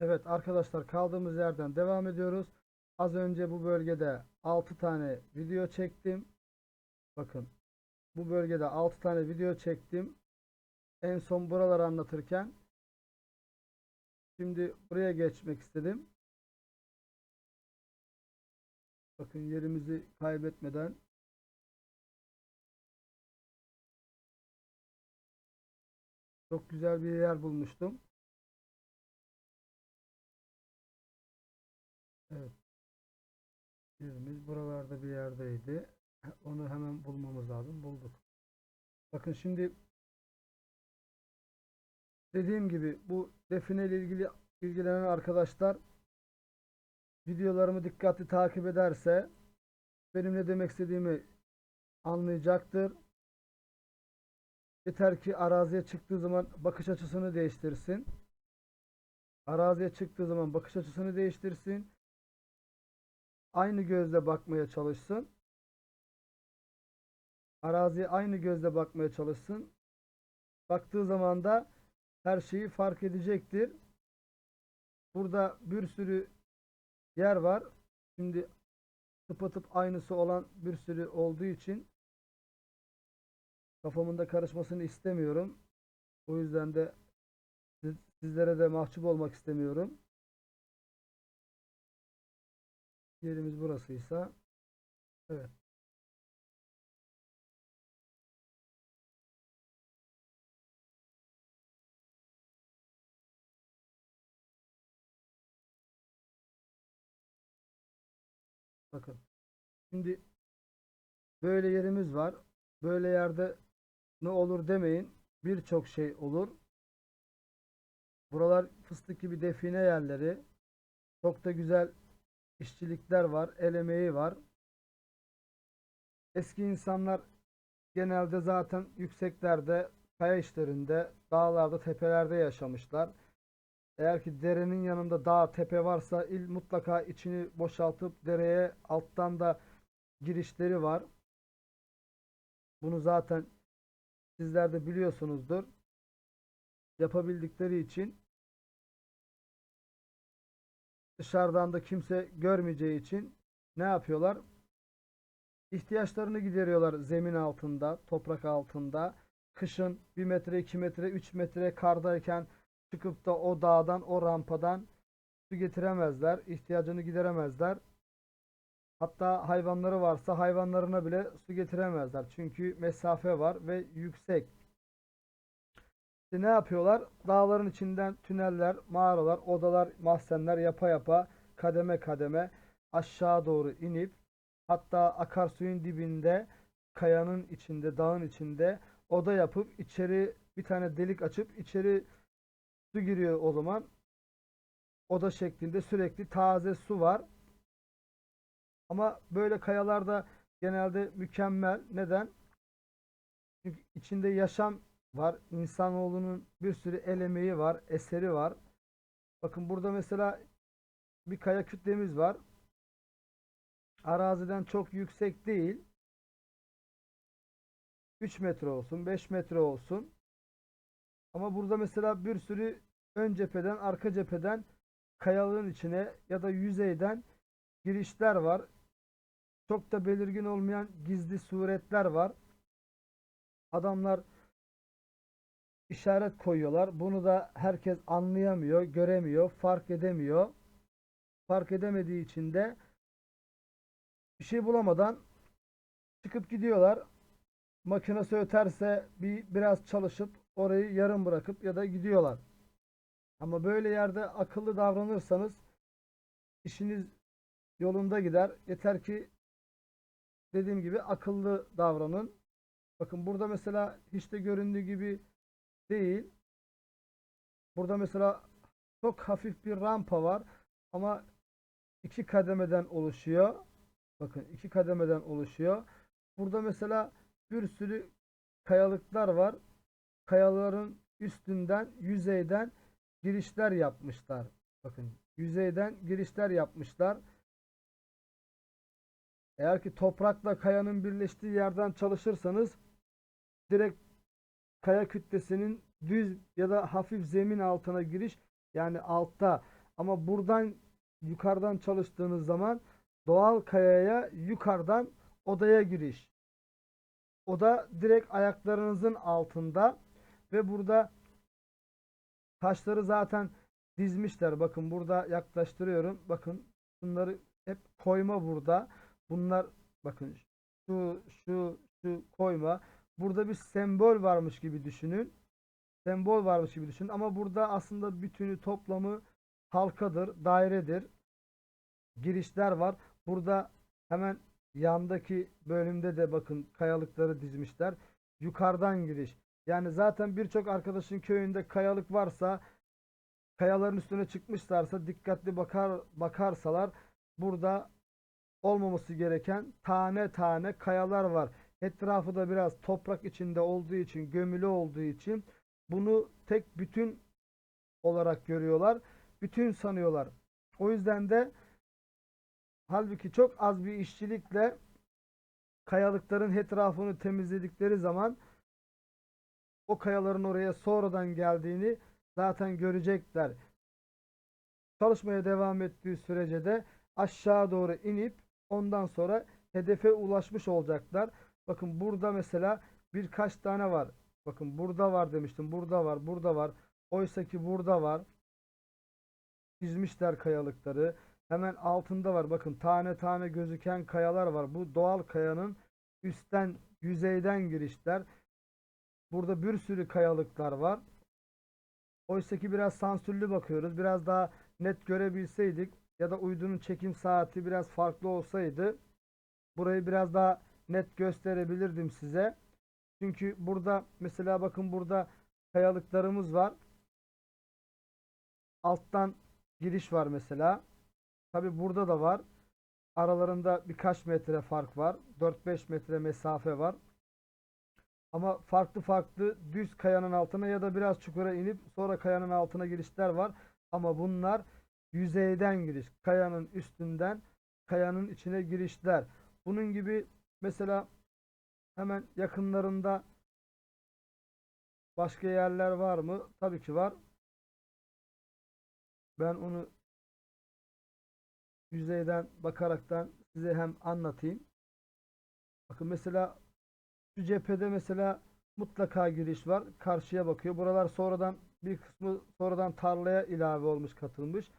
Evet arkadaşlar kaldığımız yerden devam ediyoruz. Az önce bu bölgede 6 tane video çektim. Bakın bu bölgede 6 tane video çektim. En son buraları anlatırken şimdi buraya geçmek istedim. Bakın yerimizi kaybetmeden çok güzel bir yer bulmuştum. Evet. Yerimiz buralarda bir yerdeydi. Onu hemen bulmamız lazım. Bulduk. Bakın şimdi dediğim gibi bu define ile ilgili ilgilenen arkadaşlar videolarımı dikkatli takip ederse benim ne demek istediğimi anlayacaktır. Yeter ki araziye çıktığı zaman bakış açısını değiştirsin. Araziye çıktığı zaman bakış açısını değiştirsin aynı gözle bakmaya çalışsın. Araziye aynı gözle bakmaya çalışsın. Baktığı zaman da her şeyi fark edecektir. Burada bir sürü yer var. Şimdi tıpatıp aynısı olan bir sürü olduğu için kafamın da karışmasını istemiyorum. O yüzden de siz- sizlere de mahcup olmak istemiyorum. Yerimiz burasıysa evet. Bakın. Şimdi böyle yerimiz var. Böyle yerde ne olur demeyin. Birçok şey olur. Buralar fıstık gibi define yerleri. Çok da güzel işçilikler var, el emeği var. Eski insanlar genelde zaten yükseklerde, kaya işlerinde, dağlarda, tepelerde yaşamışlar. Eğer ki derenin yanında dağ, tepe varsa il mutlaka içini boşaltıp dereye alttan da girişleri var. Bunu zaten sizler de biliyorsunuzdur. Yapabildikleri için dışarıdan da kimse görmeyeceği için ne yapıyorlar? İhtiyaçlarını gideriyorlar zemin altında, toprak altında. Kışın 1 metre, 2 metre, 3 metre kardayken çıkıp da o dağdan, o rampadan su getiremezler. ihtiyacını gideremezler. Hatta hayvanları varsa hayvanlarına bile su getiremezler. Çünkü mesafe var ve yüksek. İşte ne yapıyorlar? Dağların içinden tüneller, mağaralar, odalar, mahzenler yapa yapa kademe kademe aşağı doğru inip hatta akarsuyun dibinde kayanın içinde, dağın içinde oda yapıp içeri bir tane delik açıp içeri su giriyor o zaman. Oda şeklinde sürekli taze su var. Ama böyle kayalarda genelde mükemmel. Neden? Çünkü içinde yaşam var. İnsanoğlunun bir sürü el emeği var, eseri var. Bakın burada mesela bir kaya kütlemiz var. Araziden çok yüksek değil. 3 metre olsun, 5 metre olsun. Ama burada mesela bir sürü ön cepheden, arka cepheden kayalığın içine ya da yüzeyden girişler var. Çok da belirgin olmayan gizli suretler var. Adamlar işaret koyuyorlar. Bunu da herkes anlayamıyor, göremiyor, fark edemiyor. Fark edemediği için de bir şey bulamadan çıkıp gidiyorlar. Makinesi öterse bir biraz çalışıp orayı yarım bırakıp ya da gidiyorlar. Ama böyle yerde akıllı davranırsanız işiniz yolunda gider. Yeter ki dediğim gibi akıllı davranın. Bakın burada mesela hiç de göründüğü gibi değil. Burada mesela çok hafif bir rampa var ama iki kademeden oluşuyor. Bakın iki kademeden oluşuyor. Burada mesela bir sürü kayalıklar var. Kayaların üstünden yüzeyden girişler yapmışlar. Bakın yüzeyden girişler yapmışlar. Eğer ki toprakla kayanın birleştiği yerden çalışırsanız direkt kaya kütlesinin düz ya da hafif zemin altına giriş yani altta Ama buradan yukarıdan çalıştığınız zaman doğal kayaya yukarıdan odaya giriş. Oda direkt ayaklarınızın altında ve burada taşları zaten dizmişler. Bakın burada yaklaştırıyorum. Bakın bunları hep koyma burada. Bunlar bakın şu şu şu koyma. Burada bir sembol varmış gibi düşünün. Sembol varmış gibi düşünün. Ama burada aslında bütünü toplamı halkadır, dairedir. Girişler var. Burada hemen yandaki bölümde de bakın kayalıkları dizmişler. Yukarıdan giriş. Yani zaten birçok arkadaşın köyünde kayalık varsa kayaların üstüne çıkmışlarsa dikkatli bakar bakarsalar burada olmaması gereken tane tane kayalar var. Etrafı da biraz toprak içinde olduğu için, gömülü olduğu için bunu tek bütün olarak görüyorlar. Bütün sanıyorlar. O yüzden de halbuki çok az bir işçilikle kayalıkların etrafını temizledikleri zaman o kayaların oraya sonradan geldiğini zaten görecekler. Çalışmaya devam ettiği sürece de aşağı doğru inip ondan sonra hedefe ulaşmış olacaklar. Bakın burada mesela birkaç tane var. Bakın burada var demiştim. Burada var, burada var. Oysa ki burada var. Çizmişler kayalıkları. Hemen altında var. Bakın tane tane gözüken kayalar var. Bu doğal kayanın üstten, yüzeyden girişler. Burada bir sürü kayalıklar var. Oysa ki biraz sansürlü bakıyoruz. Biraz daha net görebilseydik ya da uydunun çekim saati biraz farklı olsaydı burayı biraz daha net gösterebilirdim size. Çünkü burada mesela bakın burada kayalıklarımız var. Alttan giriş var mesela. Tabi burada da var. Aralarında birkaç metre fark var. 4-5 metre mesafe var. Ama farklı farklı düz kayanın altına ya da biraz çukura inip sonra kayanın altına girişler var. Ama bunlar yüzeyden giriş. Kayanın üstünden kayanın içine girişler. Bunun gibi mesela hemen yakınlarında başka yerler var mı? Tabii ki var. Ben onu yüzeyden bakaraktan size hem anlatayım. Bakın mesela şu cephede mesela mutlaka giriş var. Karşıya bakıyor. Buralar sonradan bir kısmı sonradan tarlaya ilave olmuş katılmış.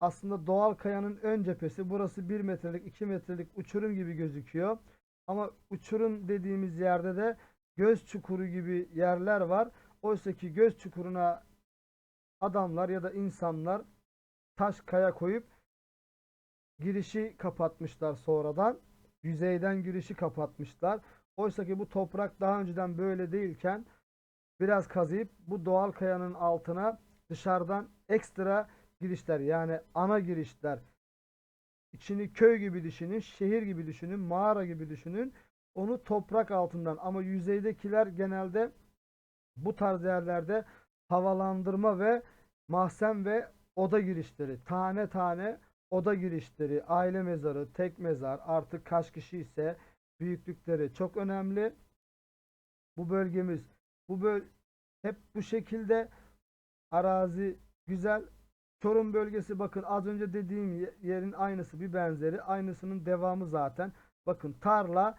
Aslında doğal kayanın ön cephesi. Burası 1 metrelik 2 metrelik uçurum gibi gözüküyor. Ama uçurum dediğimiz yerde de göz çukuru gibi yerler var. Oysa ki göz çukuruna adamlar ya da insanlar taş kaya koyup girişi kapatmışlar sonradan. Yüzeyden girişi kapatmışlar. Oysa ki bu toprak daha önceden böyle değilken biraz kazıyıp bu doğal kayanın altına dışarıdan ekstra girişler yani ana girişler içini köy gibi düşünün, şehir gibi düşünün, mağara gibi düşünün. Onu toprak altından ama yüzeydekiler genelde bu tarz yerlerde havalandırma ve mahzen ve oda girişleri, tane tane oda girişleri, aile mezarı, tek mezar, artık kaç kişi ise büyüklükleri çok önemli. Bu bölgemiz bu böl hep bu şekilde arazi güzel. Çorum bölgesi bakın az önce dediğim ye- yerin aynısı bir benzeri. Aynısının devamı zaten. Bakın tarla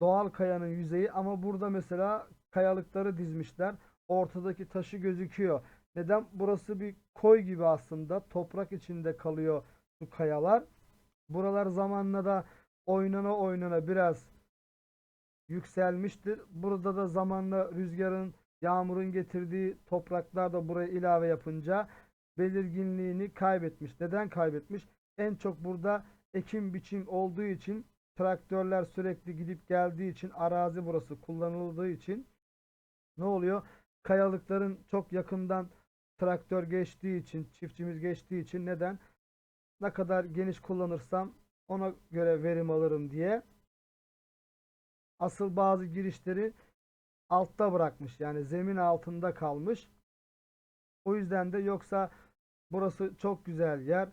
doğal kayanın yüzeyi ama burada mesela kayalıkları dizmişler. Ortadaki taşı gözüküyor. Neden? Burası bir koy gibi aslında. Toprak içinde kalıyor bu kayalar. Buralar zamanla da oynana oynana biraz yükselmiştir. Burada da zamanla rüzgarın, yağmurun getirdiği topraklar da buraya ilave yapınca belirginliğini kaybetmiş. Neden kaybetmiş? En çok burada ekim biçim olduğu için traktörler sürekli gidip geldiği için arazi burası kullanıldığı için ne oluyor? Kayalıkların çok yakından traktör geçtiği için, çiftçimiz geçtiği için neden? Ne kadar geniş kullanırsam ona göre verim alırım diye asıl bazı girişleri altta bırakmış. Yani zemin altında kalmış. O yüzden de yoksa burası çok güzel yer.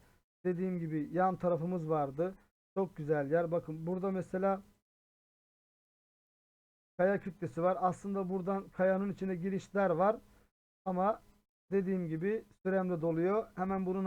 Dediğim gibi yan tarafımız vardı. Çok güzel yer. Bakın burada mesela kaya kütlesi var. Aslında buradan kayanın içine girişler var. Ama dediğim gibi süremde doluyor. Hemen bunun